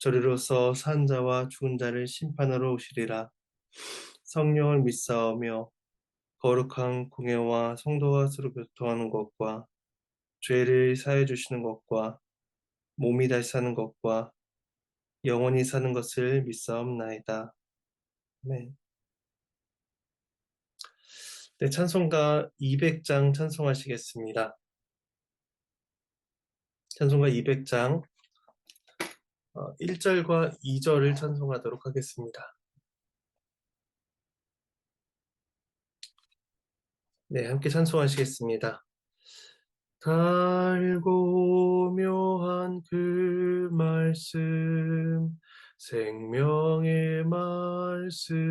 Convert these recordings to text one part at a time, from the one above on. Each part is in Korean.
저리로서 산 자와 죽은 자를 심판하러 오시리라. 성령을 믿사오며 거룩한 공예와 성도가 서로 교통하는 것과 죄를 사해 주시는 것과 몸이 다시 사는 것과 영원히 사는 것을 믿사옵나이다. 네. 네, 찬송가 200장 찬송하시겠습니다. 찬송가 200장 1절과 2절을 찬송하도록 하겠습니다. 네, 함께 찬송하시겠습니다. 달고 묘한 그 말씀, 생명의 말씀을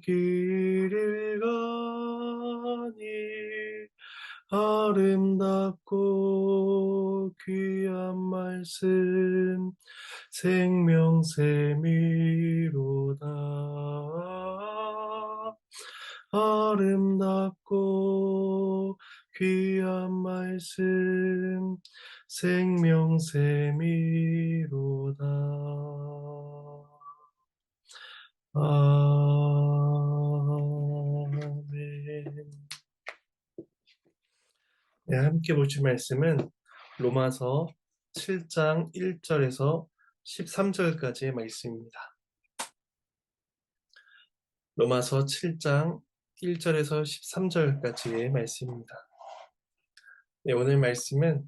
길을 가니 아름답고 귀한 말씀 생명샘이로다. 아름답고 귀한 말씀 생명샘 함께 보실 말씀은 로마서 7장 1절에서 13절까지의 말씀입니다. 로마서 7장 1절에서 13절까지의 말씀입니다. 네, 오늘 말씀은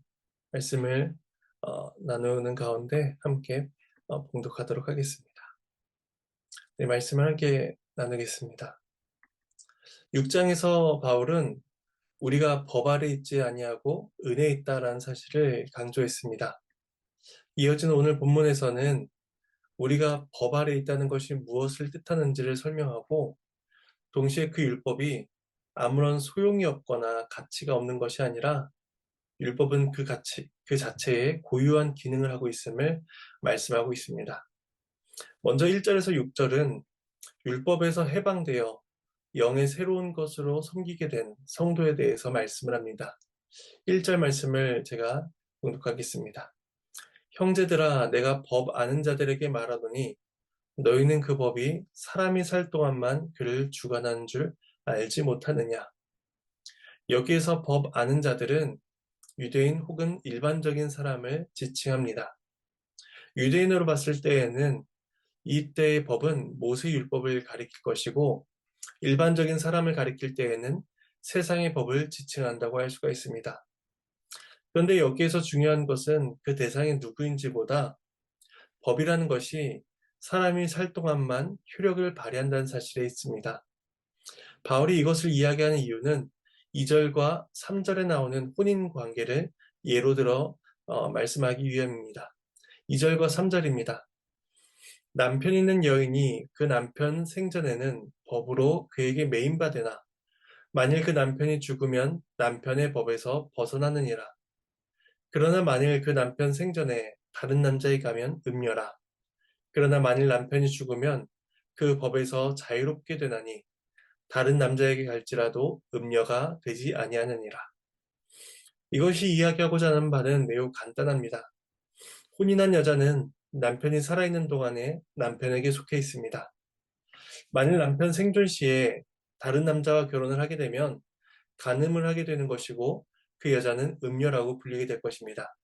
말씀을 어, 나누는 가운데 함께 어, 봉독하도록 하겠습니다. 네, 말씀을 함께 나누겠습니다. 6장에서 바울은 우리가 법 아래 있지 아니하고 은혜에 있다라는 사실을 강조했습니다. 이어지는 오늘 본문에서는 우리가 법 아래 있다는 것이 무엇을 뜻하는지를 설명하고 동시에 그 율법이 아무런 소용이 없거나 가치가 없는 것이 아니라 율법은 그 가치, 그 자체에 고유한 기능을 하고 있음을 말씀하고 있습니다. 먼저 1절에서 6절은 율법에서 해방되어 영의 새로운 것으로 섬기게 된 성도에 대해서 말씀을 합니다. 1절 말씀을 제가 공독하겠습니다. 형제들아 내가 법 아는 자들에게 말하노니 너희는 그 법이 사람이 살 동안만 그를 주관하는 줄 알지 못하느냐. 여기에서 법 아는 자들은 유대인 혹은 일반적인 사람을 지칭합니다. 유대인으로 봤을 때에는 이때의 법은 모세 율법을 가리킬 것이고 일반적인 사람을 가리킬 때에는 세상의 법을 지칭한다고 할 수가 있습니다. 그런데 여기에서 중요한 것은 그 대상이 누구인지보다 법이라는 것이 사람이 살 동안만 효력을 발휘한다는 사실에 있습니다. 바울이 이것을 이야기하는 이유는 2절과 3절에 나오는 혼인 관계를 예로 들어 어, 말씀하기 위함입니다. 2절과 3절입니다. 남편 있는 여인이 그 남편 생전에는 법으로 그에게 매인받으나 만일 그 남편이 죽으면 남편의 법에서 벗어나느니라. 그러나 만일 그 남편 생전에 다른 남자에 가면 음녀라. 그러나 만일 남편이 죽으면 그 법에서 자유롭게 되나니 다른 남자에게 갈지라도 음녀가 되지 아니하느니라. 이것이 이야기하고자 하는 바는 매우 간단합니다. 혼인한 여자는 남편이 살아있는 동안에 남편에게 속해 있습니다. 만일 남편 생존 시에 다른 남자와 결혼을 하게 되면 간음을 하게 되는 것이고 그 여자는 음녀라고 불리게 될 것입니다.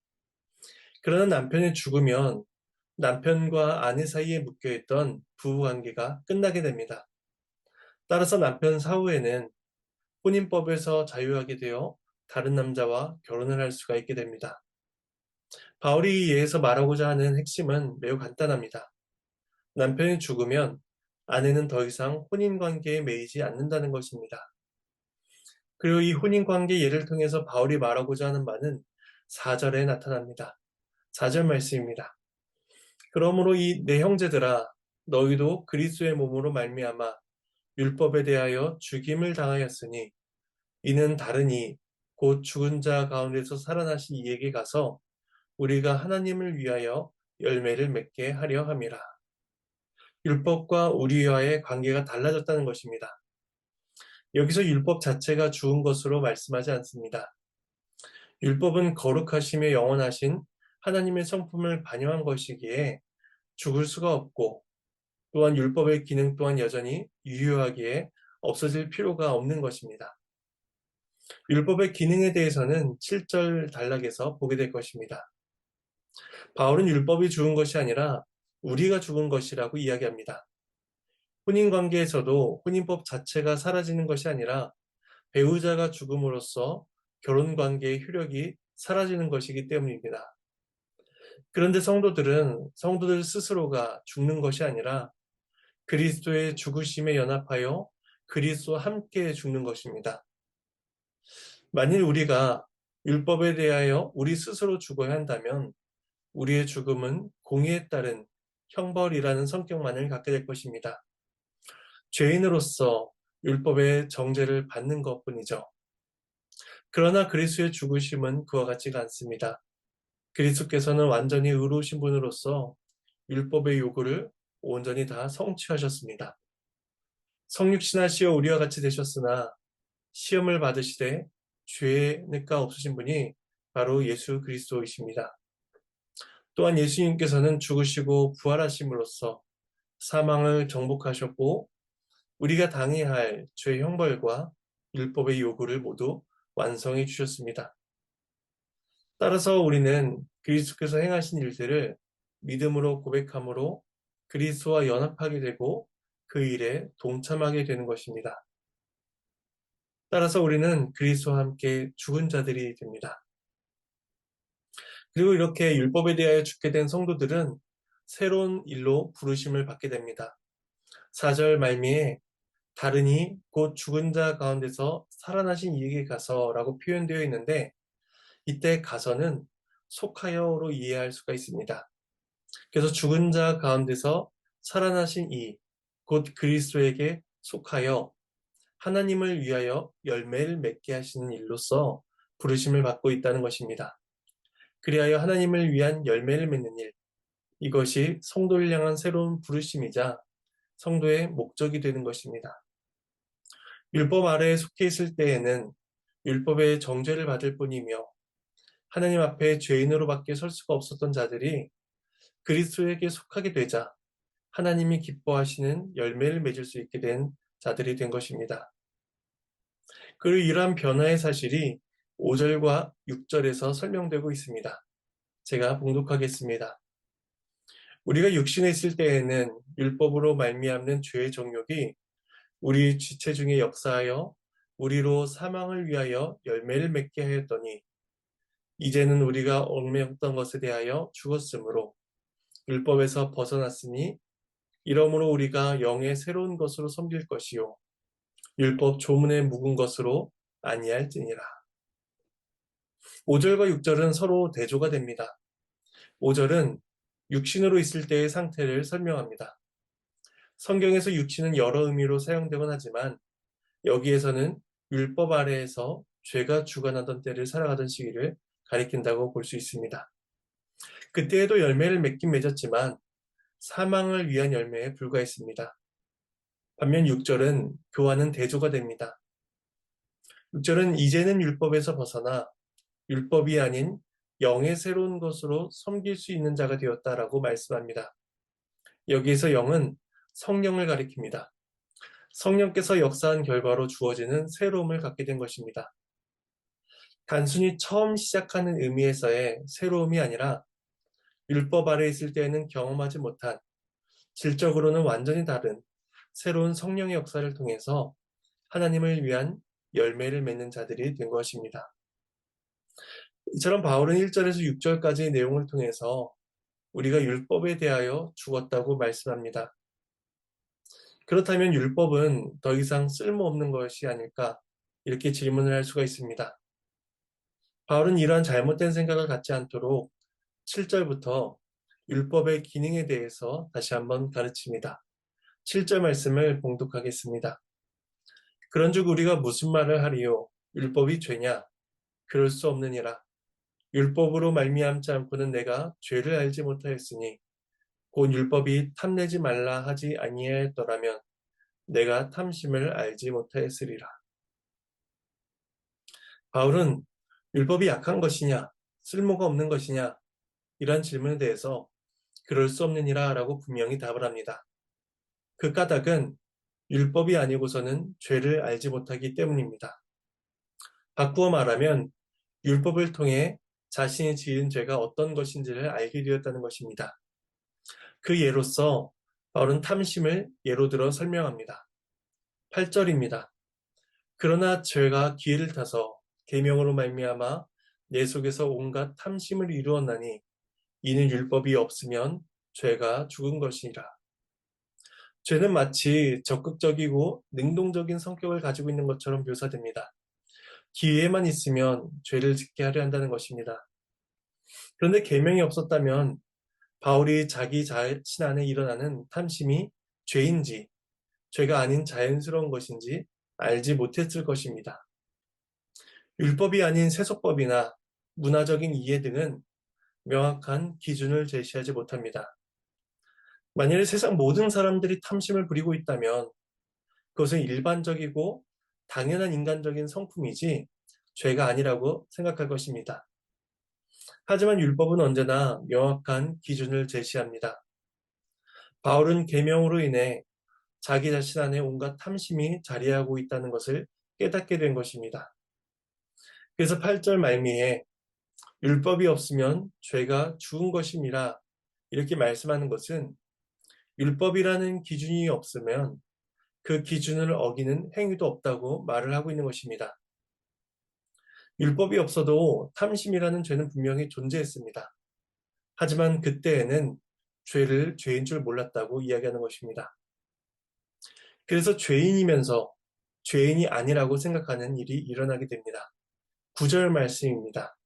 그러나 남편이 죽으면 남편과 아내 사이에 묶여있던 부부관계가 끝나게 됩니다. 따라서 남편 사후에는 혼인법에서 자유하게 되어 다른 남자와 결혼을 할 수가 있게 됩니다. 바울이 이에서 말하고자 하는 핵심은 매우 간단합니다. 남편이 죽으면 아내는 더 이상 혼인관계에 매이지 않는다는 것입니다. 그리고 이 혼인관계 예를 통해서 바울이 말하고자 하는 바는 4절에 나타납니다. 4절 말씀입니다. 그러므로 이 내 형제들아 너희도 그리스도의 몸으로 말미암아 율법에 대하여 죽임을 당하였으니 이는 다르니 곧 죽은 자 가운데서 살아나신 이에게 가서 우리가 하나님을 위하여 열매를 맺게 하려 함이라. 율법과 우리와의 관계가 달라졌다는 것입니다. 여기서 율법 자체가 죽은 것으로 말씀하지 않습니다. 율법은 거룩하시며 영원하신 하나님의 성품을 반영한 것이기에 죽을 수가 없고 또한 율법의 기능 또한 여전히 유효하기에 없어질 필요가 없는 것입니다. 율법의 기능에 대해서는 7절 단락에서 보게 될 것입니다. 바울은 율법이 죽은 것이 아니라 우리가 죽은 것이라고 이야기합니다. 혼인 관계에서도 혼인법 자체가 사라지는 것이 아니라 배우자가 죽음으로써 결혼 관계의 효력이 사라지는 것이기 때문입니다. 그런데 성도들은 성도들 스스로가 죽는 것이 아니라 그리스도의 죽으심에 연합하여 그리스도와 함께 죽는 것입니다. 만일 우리가 율법에 대하여 우리 스스로 죽어야 한다면 우리의 죽음은 공의에 따른 형벌이라는 성격만을 갖게 될 것입니다. 죄인으로서 율법의 정죄를 받는 것 뿐이죠. 그러나 그리스도의 죽으심은 그와 같지가 않습니다. 그리스도께서는 완전히 의로우신 분으로서 율법의 요구를 온전히 다 성취하셨습니다. 성육신하시어 우리와 같이 되셨으나 시험을 받으시되 죄가 없으신 분이 바로 예수 그리스도이십니다. 또한 예수님께서는 죽으시고 부활하심으로써 사망을 정복하셨고 우리가 당해야 할죄 형벌과 율법의 요구를 모두 완성해 주셨습니다. 따라서 우리는 그리스도께서 행하신 일들을 믿음으로 고백함으로 그리스도와 연합하게 되고 그 일에 동참하게 되는 것입니다. 따라서 우리는 그리스도와 함께 죽은 자들이 됩니다. 그리고 이렇게 율법에 대하여 죽게 된 성도들은 새로운 일로 부르심을 받게 됩니다. 4절 말미에 다르니 곧 죽은 자 가운데서 살아나신 이에게 가서라고 표현되어 있는데 이때 가서는 속하여로 이해할 수가 있습니다. 그래서 죽은 자 가운데서 살아나신 이, 곧 그리스도에게 속하여 하나님을 위하여 열매를 맺게 하시는 일로서 부르심을 받고 있다는 것입니다. 그리하여 하나님을 위한 열매를 맺는 일, 이것이 성도를 향한 새로운 부르심이자 성도의 목적이 되는 것입니다. 율법 아래에 속해 있을 때에는 율법의 정죄를 받을 뿐이며 하나님 앞에 죄인으로밖에 설 수가 없었던 자들이 그리스도에게 속하게 되자 하나님이 기뻐하시는 열매를 맺을 수 있게 된 자들이 된 것입니다. 그리고 이러한 변화의 사실이 5절과 6절에서 설명되고 있습니다. 제가 봉독하겠습니다. 우리가 육신에 있을 때에는 율법으로 말미암는 죄의 정욕이 우리 지체 중에 역사하여 우리로 사망을 위하여 열매를 맺게 하였더니 이제는 우리가 얽매였던 것에 대하여 죽었으므로 율법에서 벗어났으니 이러므로 우리가 영의 새로운 것으로 섬길 것이요 율법 조문에 묵은 것으로 아니할지니라. 5절과 6절은 서로 대조가 됩니다. 5절은 육신으로 있을 때의 상태를 설명합니다. 성경에서 육신은 여러 의미로 사용되곤 하지만 여기에서는 율법 아래에서 죄가 주관하던 때를 살아가던 시기를 가리킨다고 볼 수 있습니다. 그때에도 열매를 맺긴 맺었지만 사망을 위한 열매에 불과했습니다. 반면 6절은 교환은 대조가 됩니다. 6절은 이제는 율법에서 벗어나 율법이 아닌 영의 새로운 것으로 섬길 수 있는 자가 되었다라고 말씀합니다. 여기에서 영은 성령을 가리킵니다. 성령께서 역사한 결과로 주어지는 새로움을 갖게 된 것입니다. 단순히 처음 시작하는 의미에서의 새로움이 아니라 율법 아래 있을 때에는 경험하지 못한 질적으로는 완전히 다른 새로운 성령의 역사를 통해서 하나님을 위한 열매를 맺는 자들이 된 것입니다. 이처럼 바울은 1절에서 6절까지의 내용을 통해서 우리가 율법에 대하여 죽었다고 말씀합니다. 그렇다면 율법은 더 이상 쓸모없는 것이 아닐까 이렇게 질문을 할 수가 있습니다. 바울은 이러한 잘못된 생각을 갖지 않도록 7절부터 율법의 기능에 대해서 다시 한번 가르칩니다. 7절 말씀을 봉독하겠습니다. 그런즉 우리가 무슨 말을 하리요? 율법이 죄냐? 그럴 수 없느니라. 율법으로 말미암지 않고는 내가 죄를 알지 못하였으니 곧 율법이 탐내지 말라 하지 아니하였더라면 내가 탐심을 알지 못하였으리라. 바울은 율법이 약한 것이냐, 쓸모가 없는 것이냐, 이러한 질문에 대해서 그럴 수 없느니라 라고 분명히 답을 합니다. 그 까닭은 율법이 아니고서는 죄를 알지 못하기 때문입니다. 바꾸어 말하면 율법을 통해 자신이 지은 죄가 어떤 것인지를 알게 되었다는 것입니다. 그 예로서 바울은 탐심을 예로 들어 설명합니다. 8절입니다. 그러나 죄가 기회를 타서 계명으로 말미암아 내 속에서 온갖 탐심을 이루었나니 이는 율법이 없으면 죄가 죽은 것이라. 죄는 마치 적극적이고 능동적인 성격을 가지고 있는 것처럼 묘사됩니다. 기회만 있으면 죄를 짓게 하려 한다는 것입니다. 그런데 계명이 없었다면 바울이 자기 자신 안에 일어나는 탐심이 죄인지 죄가 아닌 자연스러운 것인지 알지 못했을 것입니다. 율법이 아닌 세속법이나 문화적인 이해 등은 명확한 기준을 제시하지 못합니다. 만일 세상 모든 사람들이 탐심을 부리고 있다면 그것은 일반적이고 당연한 인간적인 성품이지 죄가 아니라고 생각할 것입니다. 하지만 율법은 언제나 명확한 기준을 제시합니다. 바울은 계명으로 인해 자기 자신 안에 온갖 탐심이 자리하고 있다는 것을 깨닫게 된 것입니다. 그래서 8절 말미에 율법이 없으면 죄가 죽은 것입니다. 이렇게 말씀하는 것은 율법이라는 기준이 없으면 그 기준을 어기는 행위도 없다고 말을 하고 있는 것입니다. 율법이 없어도 탐심이라는 죄는 분명히 존재했습니다. 하지만 그때에는 죄를 죄인 줄 몰랐다고 이야기하는 것입니다. 그래서 죄인이면서 죄인이 아니라고 생각하는 일이 일어나게 됩니다. 구절 말씀입니다.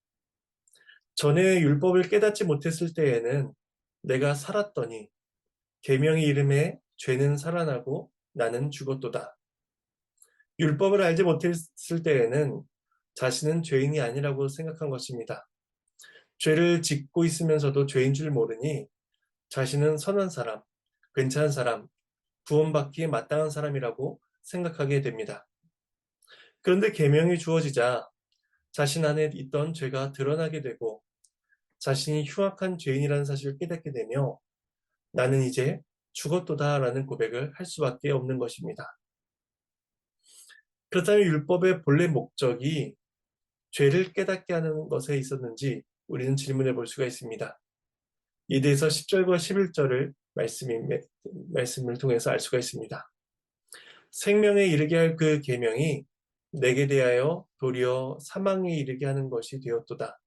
전에 율법을 깨닫지 못했을 때에는 내가 살았더니 계명의 이름에 죄는 살아나고 나는 죽었도다. 율법을 알지 못했을 때에는 자신은 죄인이 아니라고 생각한 것입니다. 죄를 짓고 있으면서도 죄인 줄 모르니 자신은 선한 사람, 괜찮은 사람, 구원받기에 마땅한 사람이라고 생각하게 됩니다. 그런데 계명이 주어지자 자신 안에 있던 죄가 드러나게 되고 자신이 흉악한 죄인이라는 사실을 깨닫게 되며 나는 이제 죽었도다라는 고백을 할 수밖에 없는 것입니다. 그렇다면 율법의 본래 목적이 죄를 깨닫게 하는 것에 있었는지 우리는 질문해 볼 수가 있습니다. 이 대해서 10절과 11절을 말씀이, 말씀을 통해서 알 수가 있습니다. 생명에 이르게 할 그 계명이 내게 대하여 도리어 사망에 이르게 하는 것이 되었도다.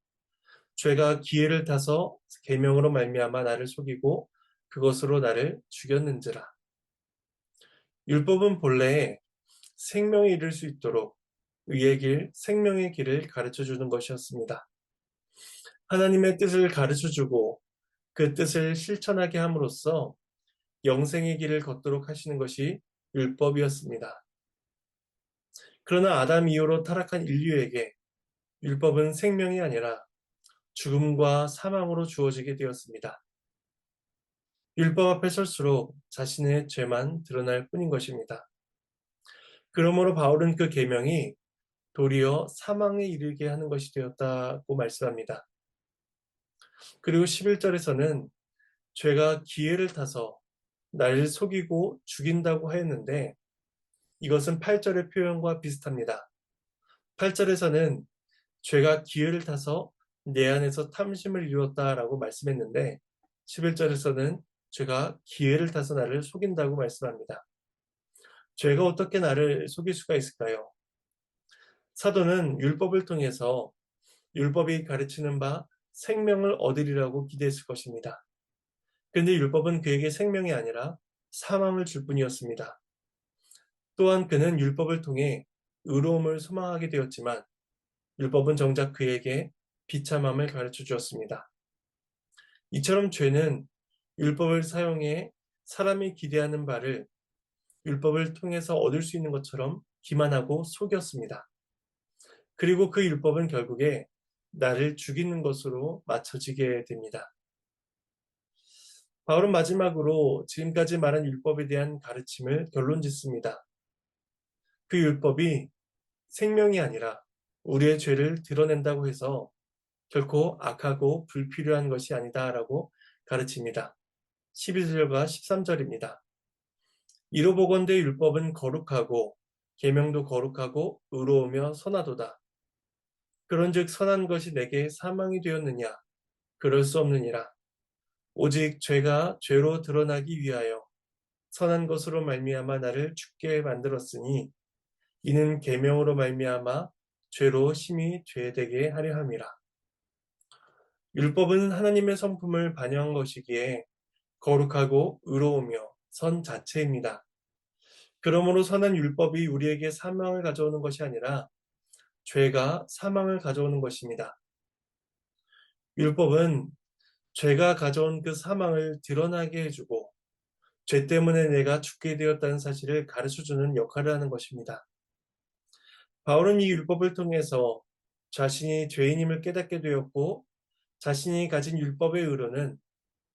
죄가 기회를 타서 계명으로 말미암아 나를 속이고 그것으로 나를 죽였는지라. 율법은 본래 생명에 이를 수 있도록 의의 길, 생명의 길을 가르쳐 주는 것이었습니다. 하나님의 뜻을 가르쳐 주고 그 뜻을 실천하게 함으로써 영생의 길을 걷도록 하시는 것이 율법이었습니다. 그러나 아담 이후로 타락한 인류에게 율법은 생명이 아니라 죽음과 사망으로 주어지게 되었습니다. 율법 앞에 설수록 자신의 죄만 드러날 뿐인 것입니다. 그러므로 바울은 그 계명이 도리어 사망에 이르게 하는 것이 되었다고 말씀합니다. 그리고 11절에서는 죄가 기회를 타서 나를 속이고 죽인다고 하였는데 이것은 8절의 표현과 비슷합니다. 8절에서는 죄가 기회를 타서 내 안에서 탐심을 이루었다라고 말씀했는데 11절에서는 죄가 기회를 타서 나를 속인다고 말씀합니다. 죄가 어떻게 나를 속일 수가 있을까요? 사도는 율법을 통해서 율법이 가르치는 바 생명을 얻으리라고 기대했을 것입니다. 그런데 율법은 그에게 생명이 아니라 사망을 줄 뿐이었습니다. 또한 그는 율법을 통해 의로움을 소망하게 되었지만 율법은 정작 그에게 비참함을 가르쳐 주었습니다. 이처럼 죄는 율법을 사용해 사람이 기대하는 바를 율법을 통해서 얻을 수 있는 것처럼 기만하고 속였습니다. 그리고 그 율법은 결국에 나를 죽이는 것으로 맞춰지게 됩니다. 바울은 마지막으로 지금까지 말한 율법에 대한 가르침을 결론 짓습니다. 그 율법이 생명이 아니라 우리의 죄를 드러낸다고 해서 결코 악하고 불필요한 것이 아니다라고 가르칩니다. 12절과 13절입니다. 이로 보건대 율법은 거룩하고 계명도 거룩하고 의로우며 선하도다. 그런즉 선한 것이 내게 사망이 되었느냐? 그럴 수 없느니라. 오직 죄가 죄로 드러나기 위하여 선한 것으로 말미암아 나를 죽게 만들었으니 이는 계명으로 말미암아 죄로 심히 죄되게 하려 함이라. 율법은 하나님의 성품을 반영한 것이기에 거룩하고 의로우며 선 자체입니다. 그러므로 선한 율법이 우리에게 사망을 가져오는 것이 아니라 죄가 사망을 가져오는 것입니다. 율법은 죄가 가져온 그 사망을 드러나게 해주고 죄 때문에 내가 죽게 되었다는 사실을 가르쳐주는 역할을 하는 것입니다. 바울은 이 율법을 통해서 자신이 죄인임을 깨닫게 되었고 자신이 가진 율법의 의로는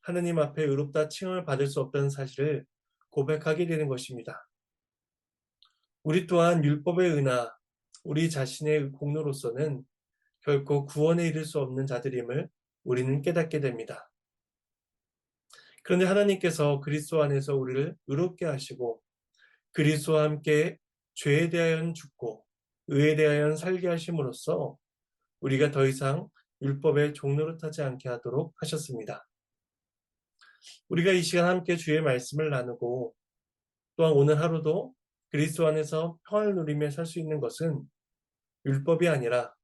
하느님 앞에 의롭다 칭을 받을 수 없다는 사실을 고백하게 되는 것입니다. 우리 또한 율법의 은하, 우리 자신의 공로로서는 결코 구원에 이를 수 없는 자들임을 우리는 깨닫게 됩니다. 그런데 하나님께서 그리스도 안에서 우리를 의롭게 하시고 그리스도와 함께 죄에 대하여는 죽고 의에 대하여는 살게 하심으로써 우리가 더 이상 율법의 종로를 타지 않게 하도록 하셨습니다. 우리가 이 시간 함께 주의 말씀을 나누고 또한 오늘 하루도 그리스도 안에서 평안을 누리며 살 수 있는 것은 율법이 아니라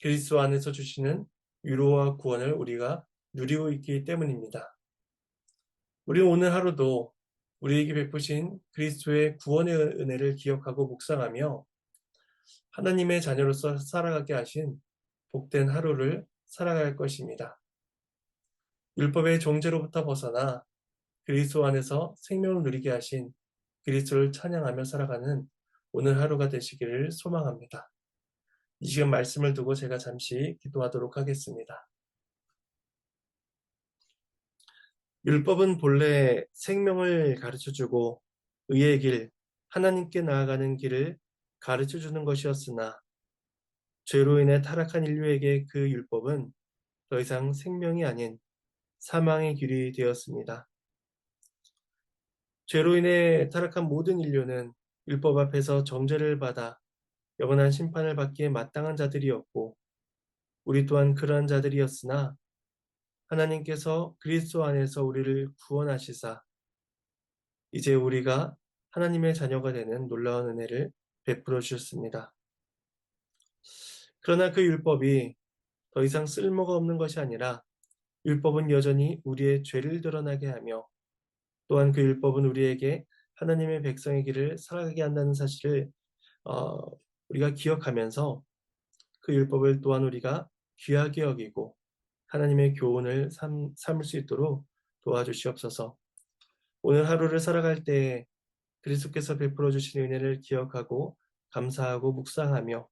그리스도 안에서 주시는 위로와 구원을 우리가 누리고 있기 때문입니다. 우리 오늘 하루도 우리에게 베푸신 그리스도의 구원의 은혜를 기억하고 묵상하며 하나님의 자녀로서 살아가게 하신 복된 하루를 살아갈 것입니다. 율법의 종제로부터 벗어나 그리스도 안에서 생명을 누리게 하신 그리스도를 찬양하며 살아가는 오늘 하루가 되시기를 소망합니다. 이 시간 말씀을 두고 제가 잠시 기도하도록 하겠습니다. 율법은 본래 생명을 가르쳐 주고 의의 길, 하나님께 나아가는 길을 가르쳐 주는 것이었으나 죄로 인해 타락한 인류에게 그 율법은 더 이상 생명이 아닌 사망의 길이 되었습니다. 죄로 인해 타락한 모든 인류는 율법 앞에서 정죄를 받아 영원한 심판을 받기에 마땅한 자들이었고 우리 또한 그러한 자들이었으나 하나님께서 그리스도 안에서 우리를 구원하시사 이제 우리가 하나님의 자녀가 되는 놀라운 은혜를 베풀어 주셨습니다. 그러나 그 율법이 더 이상 쓸모가 없는 것이 아니라 율법은 여전히 우리의 죄를 드러나게 하며 또한 그 율법은 우리에게 하나님의 백성의 길을 살아가게 한다는 사실을 어, 우리가 기억하면서 그 율법을 또한 우리가 귀하게 여기고 하나님의 교훈을 삼, 삼을 수 있도록 도와주시옵소서. 오늘 하루를 살아갈 때 그리스도께서 베풀어 주신 은혜를 기억하고 감사하고 묵상하며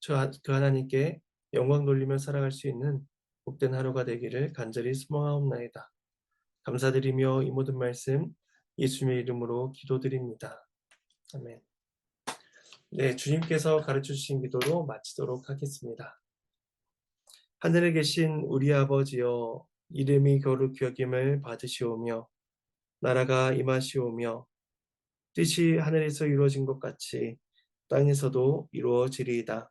저- 그 하나님께 영광 돌리며 살아갈 수 있는 복된 하루가 되기를 간절히 소망하옵나이다. 감사드리며 이 모든 말씀 예수님의 이름으로 기도드립니다. 아멘. 네, 주님께서 가르쳐 주신 기도로 마치도록 하겠습니다. 하늘에 계신 우리 아버지여 이름이 거룩히 여김을 받으시오며 나라가 임하시오며 뜻이 하늘에서 이루어진 것 같이 땅에서도 이루어지리이다.